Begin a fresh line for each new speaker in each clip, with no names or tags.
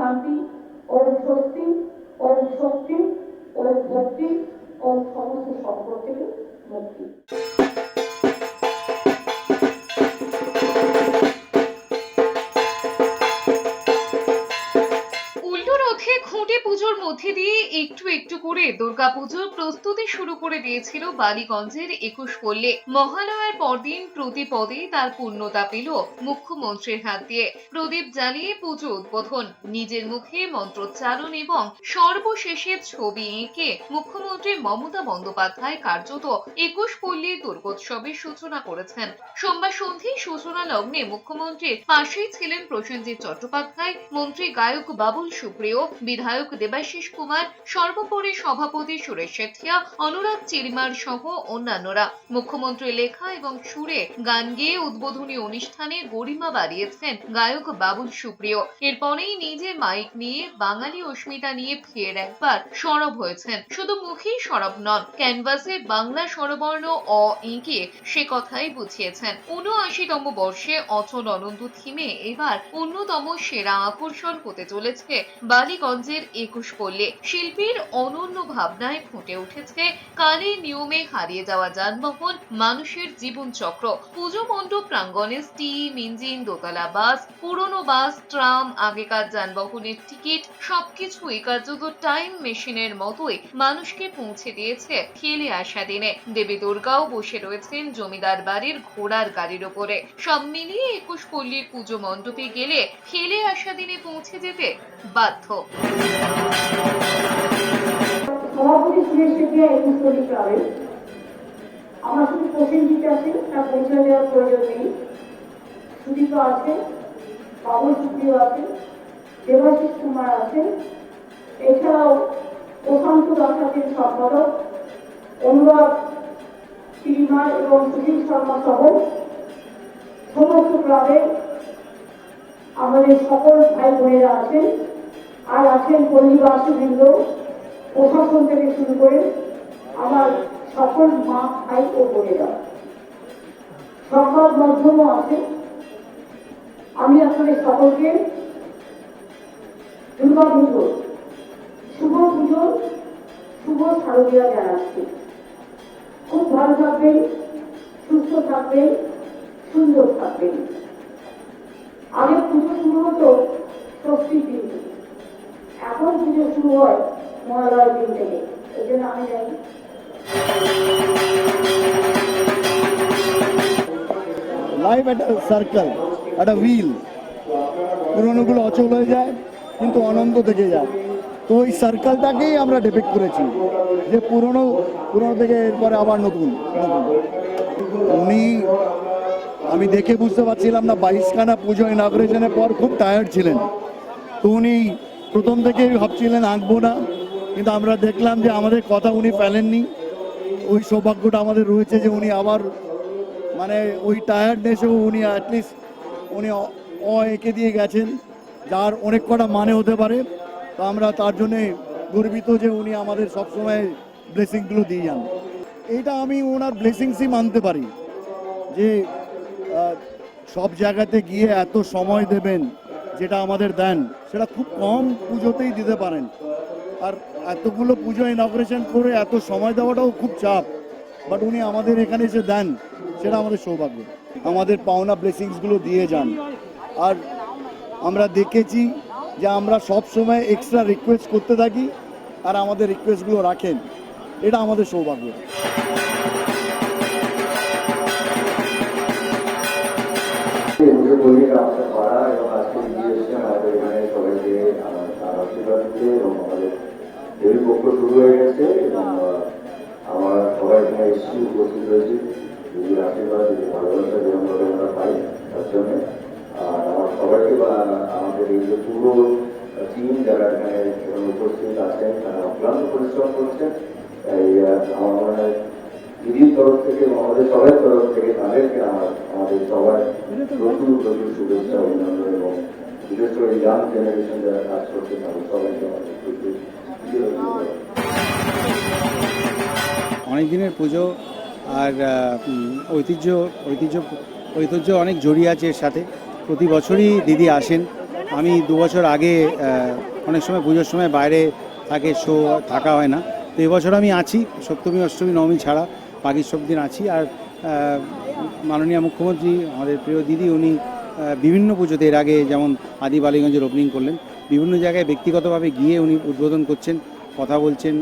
শান্তি ওম স্বস্তি ওম শক্তি ওম ভক্তি ওম সমস্ত সম্পদ থেকে মুক্তি
খুঁটে পুজোর মধ্যে দিয়ে একটু একটু করে দুর্গাপুজোর প্রস্তুতি শুরু করে দিয়েছিল বালিগঞ্জের একুশ পল্লী। মহালয়ার পরদিন প্রতি পদে তার পূর্ণতা পেল মুখ্যমন্ত্রীর হাত দিয়ে। প্রদীপ জ্বালিয়ে পুজো উদ্বোধন। নিজের মুখে মন্ত্রোচ্চারণ এবং সর্বশেষে ছবি এঁকে মুখ্যমন্ত্রী মমতা বন্দ্যোপাধ্যায় কার্যত একুশ পল্লী দুর্গোৎসবের সূচনা করেছেন। সোমবার সন্ধ্যায় সূচনা লগ্নে মুখ্যমন্ত্রীর পাশেই ছিলেন প্রসেনজিৎ চট্টোপাধ্যায়, মন্ত্রী গায়ক বাবুল সুপ্রিয়, বিধায়ক দেবাশিস কুমার, সর্বোপরি সভাপতি সুরেশ শেঠিয়া অনুরাগ চিরিমার সহ অন্যান্যরা। মুখ্যমন্ত্রী লেখা এবং সুরে গান গেয়ে উদ্বোধনী অনুষ্ঠানে গরিমা বাড়িয়েছেন গায়ক বাবুল সুপ্রিয়। এরপরেই নিজে মাইক নিয়ে বাঙালি অস্মিতা নিয়ে ফের একবার সরব হয়েছেন। শুধু মুখেই সরব নন, ক্যানভাসে বাংলা স্বরবর্ণ অ এঁকে সে কথাই বুঝিয়েছেন। উনআশিতম বর্ষে অচল অনন্ত থিমে এবার অন্যতম সেরা আকর্ষণ হতে চলেছে বালিগঞ্জের একুশ পল্লী শিল্পীর অনন্য ভাবনায় ফুটে উঠেছে কালের নিয়মে হারিয়ে যাওয়া যানবাহন, মানুষের জীবনচক্র। পুজো মণ্ডপ প্রাঙ্গণে স্টিম, ইঞ্জিন, দোতলা বাস, পুরনো বাস, ট্রাম, আগেকার যানবাহনের টিকিট সবকিছুই কার্যত টাইম মেশিনের মতোই মানুষকে পৌঁছে দিয়েছে খেলে আসা দিনে। দেবী দুর্গাও বসে রয়েছেন জমিদার বাড়ির ঘোড়ার গাড়ির ওপরে। সব মিলিয়ে একুশ পল্লীর পুজো মণ্ডপে গেলে খেলে আসা দিনে পৌঁছে যেতে বাধ্য।
সভাপতি সুরেশ শেঠিয়া একুশ কোটি ক্লাবে আমার শুধু প্রসেনজিৎ আছে তার পরিচয় দেওয়ার প্রয়োজন নেই। সুদীপ আছে, বাবুল সুপ্রিয় আছে, দেবাশিস কুমার আছে এছাড়াও প্রশান্ত দাস আছেন সম্পাদক, অনুরাগ চিরিমার এবং সুশীল শর্মা সহ সমস্ত ক্লাবের আমাদের সকল ভাই বোনেরা আছেন। আর আছেন পল্লীবাসীবৃন্দ প্রশাসন থেকে শুরু করে আমার সকল মা, ভাই ও বোনেরা। সংবাদ মাধ্যমও আছে। আমি আপনাদের সকলকে দুর্গা পুজো, শুভ পুজো, শুভ শারদীয়া জানাচ্ছি। খুব ভালো থাকবেন, সুস্থ থাকবেন, সুন্দর থাকবেন। আগে পুজো শুরু হতো ষষ্ঠীর দিন। এখন পুজো শুরু হয় মহালয়ার দিন থেকে। এই জন্য আমি জানি।
লাইফ একটা সার্কেল একটা হুইল পুরনোগুলো অচল হয়ে যায়, কিন্তু আনন্দ থেকে যায়। তো ওই সার্কেলটাকেই আমরা ডিপেক্ট করেছি, যে পুরনো পুরনো থেকে এরপরে আবার নতুন উনি, আমি দেখে বুঝতে পারছিলাম না, বাইশখানা পুজো ইনাগ্রেশনের পর খুব টায়ার্ড ছিলেন। তো উনি প্রথম থেকেই ভাবছিলেন আঁকবো না, কিন্তু আমরা দেখলাম যে আমাদের কথা উনি ফেলেননি। ওই সৌভাগ্যটা আমাদের রয়েছে যে উনি আবার মানে ওই টায়ার্ডনেসেও উনি অ্যাটলিস্ট উনি অ- এঁকে দিয়ে গেছেন, যার অনেক কটা মানে হতে পারে। তো আমরা তার জন্যে গর্বিত যে উনি আমাদের সবসময় ব্লেসিংগুলো দিয়ে যান। এইটা আমি ওনার ব্লেসিংসই মানতে পারি, যে সব জায়গাতে গিয়ে এত সময় দেবেন যেটা আমাদের দেন, সেটা খুব কম পুজোতেই দিতে পারেন। আর এতগুলো পুজো ইনগ্রেশন করে এত সময় দেওয়াটাও খুব চাপ। বাট উনি আমাদের এখানে এসে দেন, সেটা আমাদের সৌভাগ্য। আমাদের পাওনা ব্লেসিংসগুলো দিয়ে যান। আর আমরা দেখেছি যে আমরা সব সময় এক্সট্রা রিকোয়েস্ট করতে থাকি, আর আমাদের রিকোয়েস্টগুলো রাখেন। এটা আমাদের সৌভাগ্য।
দেবী পক্ষ শুরু হয়ে গেছে। এবং আমার সবাই এখানে এসেছি উপস্থিত হয়েছি। দিদির আশীর্বাদ যদি ভালোবাসা করে আমরা পাই, তার জন্য। আর আমার সবাইকে বা আমাদের এই যে পুরো টিম যারা এখানে উপস্থিত আছেন, তারা অক্লান্ত পরিশ্রম করছেন। এই আমার মনে হয় দিদির তরফ থেকে, আমাদের সবার তরফ থেকে, তাদেরকে আমার, আমাদের সবার প্রচুর প্রচুর শুভেচ্ছা, অভিনন্দন এবং বিশেষ করে ইয়াং জেনারেশন যারা কাজ করছে, তাদের সবাইকে আমাদের প্রচুর
অনেক দিনের পুজো আর ঐতিহ্য ঐতিহ্য ঐতিহ্য অনেক জড়িয়ে আছে এর সাথে। প্রতি বছরই দিদি আসেন। আমি দু বছর আগে অনেক সময় পুজোর সময় বাইরে থাকে, শো থাকা হয় না। তো এবছর আমি আছি, সপ্তমী, অষ্টমী, নবমী ছাড়া বাকি সব দিন আছি। আর মাননীয় মুখ্যমন্ত্রী, আমাদের প্রিয় দিদি, উনি বিভিন্ন পুজোতে এর আগে যেমন আদি বালিগঞ্জের ওপেনিং করলেন বিভিন্ন জায়গায় ব্যক্তিগতভাবে গিয়ে উনি উদ্বোধন করছেন, কথা বলছেন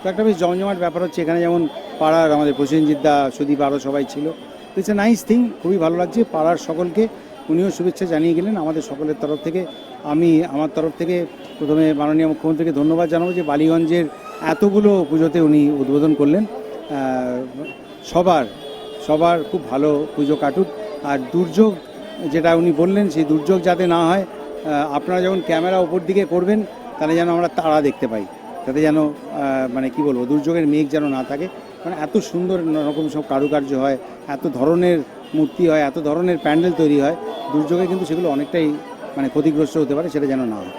তো একটা বেশ জমজমাট ব্যাপার হচ্ছে এখানে যেমন পাড়ার আমাদের প্রসেনজিৎ দা, সুদীপ আরও সবাই ছিল। তো ইটস এ নাইস থিং খুবই ভালো লাগছে, পাড়ার সকলকে উনিও শুভেচ্ছা জানিয়ে গেলেন। আমাদের সকলের তরফ থেকে আমি, আমার তরফ থেকে প্রথমে মাননীয় মুখ্যমন্ত্রীকে ধন্যবাদ জানাব যে বালিগঞ্জের এতগুলো পুজোতে উনি উদ্বোধন করলেন। সবার সবার খুব ভালো পুজো কাটুক। আর দুর্যোগ যেটা উনি বললেন, সেই দুর্যোগ যাতে না হয় আপনারা যখন ক্যামেরা ওপর দিকে করবেন, তাহলে যেন আমরা তারা দেখতে পাই। তাতে যেন মানে কি বলব, দুর্যোগের মেঘ যেন না থাকে। মানে এত সুন্দর রকম সব কারুকার্য হয়, এত ধরনের মূর্তি হয়, এত ধরনের প্যান্ডেল তৈরি হয়। দুর্যোগে কিন্তু সেগুলো অনেকটাই মানে ক্ষতিগ্রস্ত হতে পারে, সেটা যেন না হয়।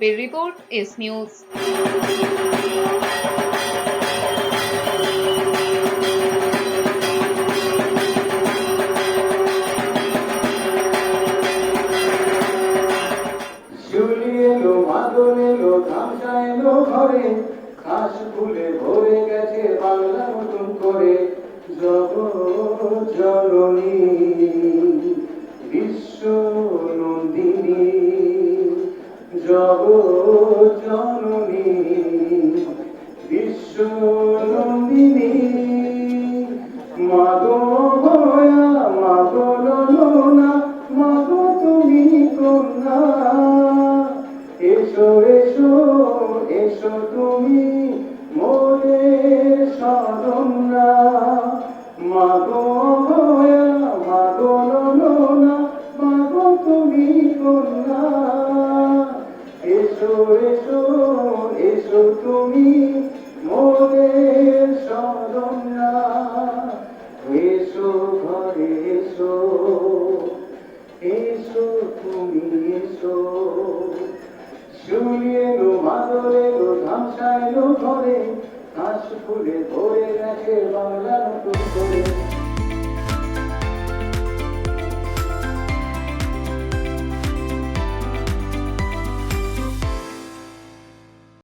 মুজিবের রিপোর্ট এস নিউজ
ফুলে ভরে গেছে বাংলা নতুন করে। জগৎ জননী నుండి শুনি এলো মাদল এলো ধামসা এলো ঘরে ঘাস ফুলে ভরে গেছে বাংলা নতুন করে